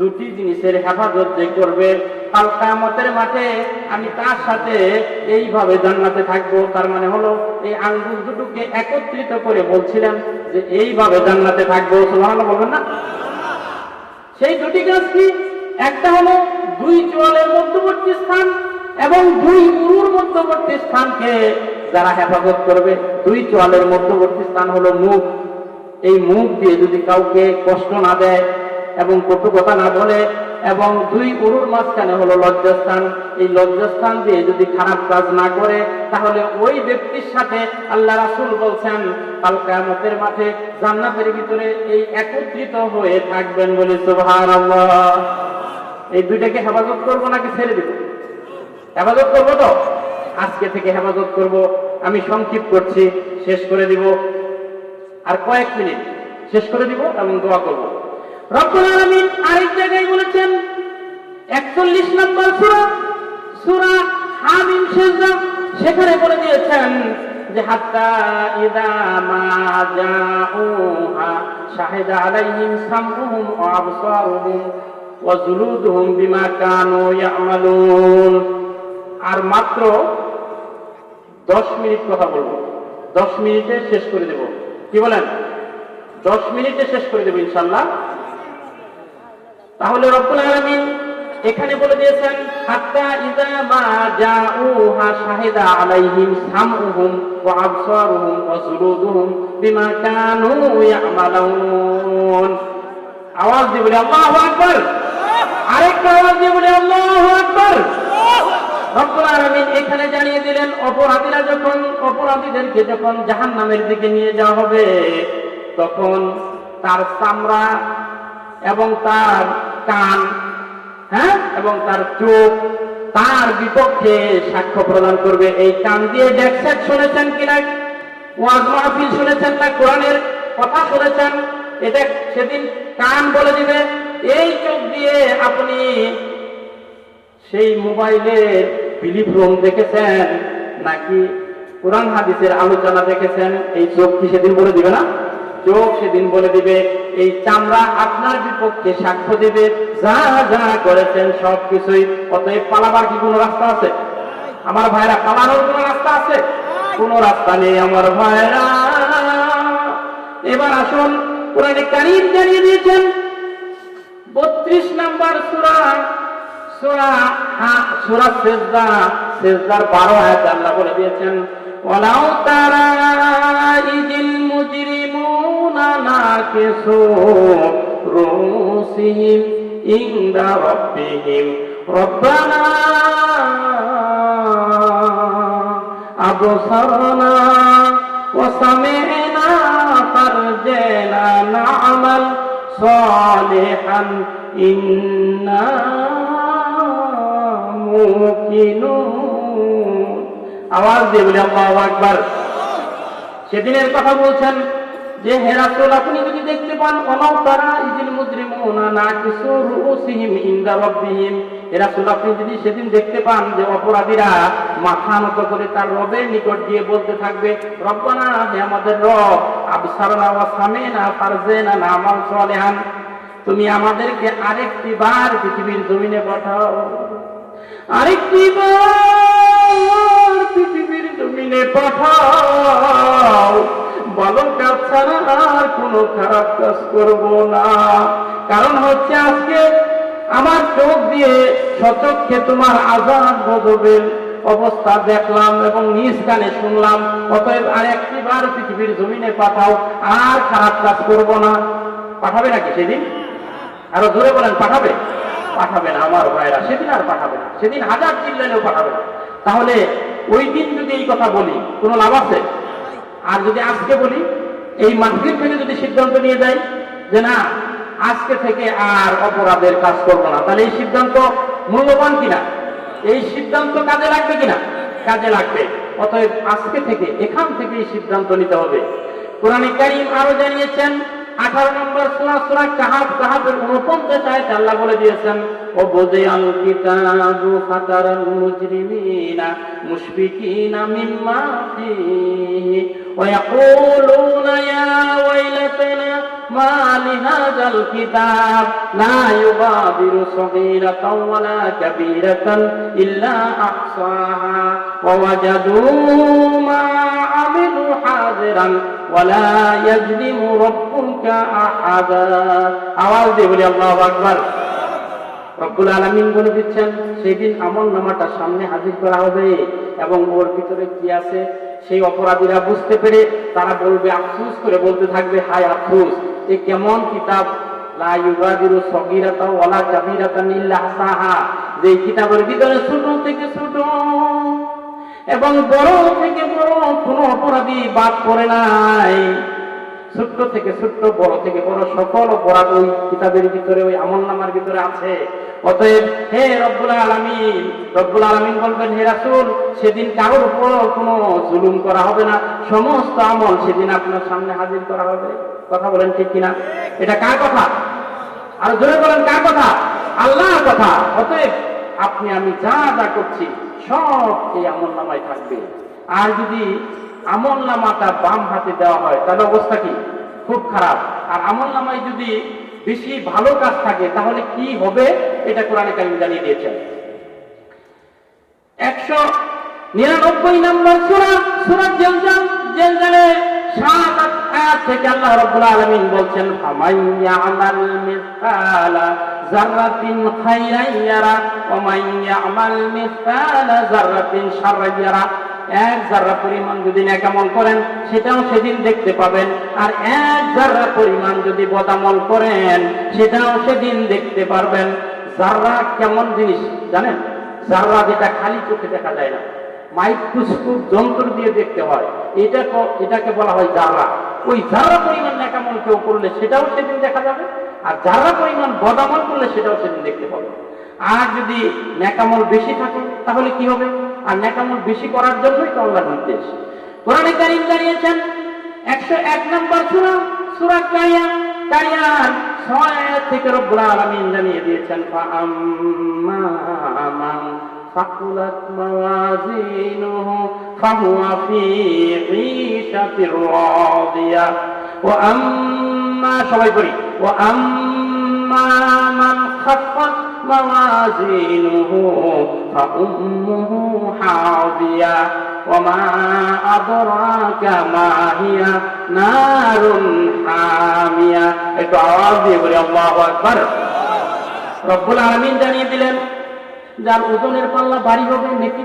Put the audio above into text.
দুটি জিনিসের হেফাজত যে করবে, কাল মাঠে আমি তার সাথে এইভাবে জান্নাতে থাকব। তার মানে হলো, এই আঙ্গুল দুটোকে একত্রিত করে বলছিলেন যে এইভাবে জান্নাতে থাকব। সুবহানাল্লাহ বলবেন না? সেই দুটি গাছ কি? একটা হলো, দুই চোয়ালের মধ্যবর্তী স্থান এবং দুই উরুর মধ্যবর্তী স্থানকে যারা হেফাজত করবে। দুই চোয়ালের মধ্যবর্তী স্থান হলো মুখ। এই মুখ দিয়ে যদি কাউকে কষ্ট না দেয় এবং কটু কথা না বলে এবং দুই উরুর মাঝখানে হলো লজ্জাস্থান। এই লজ্জাস্থান দিয়ে যদি খারাপ কাজ না করে, তাহলে ওই ব্যক্তির সাথে আল্লাহ রাসুল বলছেন, কাল কিয়ামতের মাঠে জান্নাতের ভিতরে এই একত্রিত হয়ে থাকবেন বলে সুবহানাল্লাহ। এই দুইটাকে হেফাজত করব নাকি ছেড়ে দেব? হেফাজত করব তো? আজকে থেকে হেফাজত করব। আমি সংক্ষিপ্ত করছি, শেষ করে দিব। আর কয়েক মিনিট শেষ করে দিব এবং দোয়া করব। রব্বুল আলামিন আরেক জায়গায় বলেছেন 41 নম্বর সূরা সূরা হামিম সেখানে বলে দিয়েছেন যে, হাত্তা ইদা মা জাউহা আলাইহিম সামউহুম ওয়া আবসারুহুম ওয়া জুলুদুহুম বিমা কানু ইয়ামালুন। আর মাত্র দশ মিনিট কথা বলব। দশ মিনিটে শেষ করে দেব। কি বলেন? দশ মিনিটে শেষ করে দেবো ইনশাল্লাহ তাহলে রব্বুল আলামিন এখানে বলে দিয়েছেন, হাত্তা ইযা মা জাউহা শাহিদা আলাইহিম সামউহুম ওয়া আবসারুহুম ওয়া জুলুদুহুম বিমা কানু ইয়ামালুন। আওয়াজ দিয়ে বলি, আল্লাহু আকবার। আরেকটা আওয়াজ দিয়ে বলি, আল্লাহু আকবার। রব্বুল আলামিন এখানে জানিয়ে দিলেন, অপরাধীরা যখন, অপরাধীদেরকে যখন জাহান্নামের দিকে নিয়ে যাওয়া হবে, তখন তার চামড়া এবং তার কান হ্যাঁ? এবং তার চোখ, তার বিপক্ষে সাক্ষ্য প্রদান করবে। এই কান দিয়ে ডেকসেট শুনেছেন কিনা ওয়াজ মাহফিল শুনেছেন না? কোরআনের কথা শুনেছেন? এটা সেদিন কান বলে দিবে, এই চোখ দিয়ে আপনি সেই মোবাইলে মোবাইলের বিলিভ্রম দেখেছেন নাকি কোরআন হাদিসের আলোচনা দেখেছেন? এই চোখ কি সেদিন বলে দিবে না? চোখ সেদিন বলে দিবে, এই চামড়া আপনার বিপক্ষে সাক্ষ্য দিবে। যা যা করেছেন সব কিছুই অতএব পালাবার কি কোনো রাস্তা আছে? আমার ভাইরা, পালানোর কোনো রাস্তা আছে? কোনো রাস্তা নেই আমার ভাইরা। এবার আসুন, কোরআনে কারিম জানিয়ে দিয়েছেন, বত্রিশ নাম্বার সুরা সুরা সুরা সেজদা, সেজদার বারো আয়াত আল্লাহ বলে দিয়েছেন, ওয়ালাউ তারা ইজিল মুজরিমুনা নাকিসু রুসিহিম ইনদা রাব্বিহিম রব্বানা أبصرنا وسمعنا فرجنا نعمل صالحا إنا موقنون আওয়াজ দিয়ে বলি আল্লাহু আকবার সেদিনের কথা বলছেন যে হে রাসূল আপনি যদি দেখতে পান অনাও তারা ইজিল মুজরিমুনা না কিছু রুসিহিম ইনদা রাব্বিহিম। হে রাসূল আপনি যদি সেদিন দেখতে পান যে অপরাধীরা মাথা নত করে তার রবের নিকট গিয়ে বলতে থাকবে, রব্বানা, হে আমাদের রব, আবসারনা ওয়া সামিনা ফারজেনা নামাল সালিহান। তুমি আমাদেরকে আরেকটি বার পৃথিবীর জমিনে পাঠাও। আরেকটি বার পৃথিবীর জমিনে পাঠাও। ভালো কাজ ছাড়া আর কোনো খারাপ কাজ করব না। কারণ হচ্ছে আজকে আমার চোখ দিয়ে সচক্ষে তোমার আজাদ গজবের অবস্থা দেখলাম এবং নিজ কানে শুনলাম। অতএব আর একটি বার পৃথিবীর জমিনে পাঠাও, আর খারাপ কাজ করব না। পাঠাবে নাকি সেদিন? আরও জোরে বলেন, পাঠাবে? পাঠাবে না আমার ভাইরা, সেদিন আর পাঠাবে না। সেদিন হাজার চিল্লালেও পাঠাবে না। তাহলে ওই দিন যদি এই কথা বলি, কোনো লাভ আছে? আর যদি আজকে বলি, এই মাহফিল থেকে যদি সিদ্ধান্ত নিয়ে যাই যে না, আজকে থেকে আর অপরাধের কাজ করব না, তাহলে এই সিদ্ধান্ত মূল্যবান কিনা? এই সিদ্ধান্ত কাজে লাগবে কিনা? কাজে লাগবে। অতএব আজকে থেকে, এখান থেকে এই সিদ্ধান্ত নিতে হবে। কোরআনে কারিম আরও জানিয়েছেন, আঠারো নম্বর সুরা সুরা কাহাব কাহাবের উনপঞ্চাশ আয়াত আল্লাহ বলে দিয়েছেন ও বোঝে আল কিতাবু ফাতারাল মুজরিমিনা মুশফিকিনা মিম্মা ويقولون يا ويلتنا ما لهذا الكتاب لا يغادر صغيرة ولا كبيرة إلا أحصاها ووجدوا ما عملوا حاضرا ولا يظلم ربك أحدا আওয়াজ দিয়ে বলি আল্লাহু আকবার রব্বুল আলামিন বলে দিচ্ছেন সেদিন আমল নামাটা সামনে হাজির করা হবে এবং ওর ভিতরে কি আছে সেই অপরাধীরা বুঝতে পেরে তারা বলবে, আফসুস করে বলতে থাকবে, হায় আফসুস, এ কেমন কিতাব? যে কিতাবের ভিতরে ছোট থেকে ছোট এবং বড় থেকে বড় কোনো অপরাধী বাদ পড়ে নাই। ছোট্ট থেকে ছোট্ট, বড় থেকে বড় সকল অপরাধ ওই কিতাবের ভিতরে, ওই আমল নামার ভিতরে আছে। অতএব হে রব্বুল আলমিন রব্বুল আলমিন বলবেন, হে রাসুল, সেদিন কারোর উপর কোনো জুলুম করা হবে না। সমস্ত আমল সেদিন আপনার সামনে হাজির করা হবে। কথা বলেন ঠিক কিনা? এটা কার কথা? আর জোরে বলেন, কার কথা? আল্লাহর কথা। অতএব আপনি, আমি যা যা করছি, সব এই আমল নামায় থাকবে। আর যদি আমল নামাটা বাম হাতে দেওয়া হয়। তাহলে অবস্থা কি? খুব খারাপ। আর আমল নামায় যদি বেশি ভালো কাজ থাকে, তাহলে কি হবে? এটা কোরআনে কারিম জানিয়ে দিয়েছেন। একশো নিরানব্বই নম্বর সুরা সুরা জেলজাল, জেলজালে সাত আয়াত থেকে আল্লাহ রাব্বুল আলামিন বলছেন ফামাইয়া আমাল মিসকালা যাররাতিন খাইরান ইয়ারা আমাল মিসকালা যাররাতিন শাররান এক জাররা পরিমাণ যদি নেকামল করেন, সেটাও সেদিন দেখতে পাবেন। আর এক জাররা পরিমাণ যদি বদামল করেন, সেটাও সেদিন দেখতে পারবেন। জাররা কেমন জিনিস, জানেন? জাররা যেটা খালি চোখে দেখা যায় না। মাইক্রোস্কোপ যন্ত্র দিয়ে দেখতে হয়। এটা এটাকে বলা হয় জাররা। ওই জাররা পরিমাণ নেকামল কেউ করলে সেটাও সেদিন দেখা যাবে। আর জাররা পরিমাণ বদামল করলে সেটাও সেদিন দেখতে পাবে আর যদি নেকামল বেশি থাকে, তাহলে কি হবে? আর নেকামল বেশি করার জন্যই তো নির্দেশ। কোরআনে কারিম দাঁড়িয়েছেন একশো এক নম্বর সুরা সুরা কারিয়া ছয় থেকে রব্বুল জানিয়ে দিয়েছেন ফাহুয়া ফি ঈশাতির রাদিয়া। ওয়া আম্মা, সবাই পড়ি, ওয়া আম্মা মান খাফফাত موازينه فأمه حاوية وما أدراك ما هي نار حامية একটু আওয়াজ দিয়ে বলি আল্লাহু আকবার রব্বুল আলামিন জানিয়ে দিলেন যার ওজনের পাল্লা ভারী হবে নেকি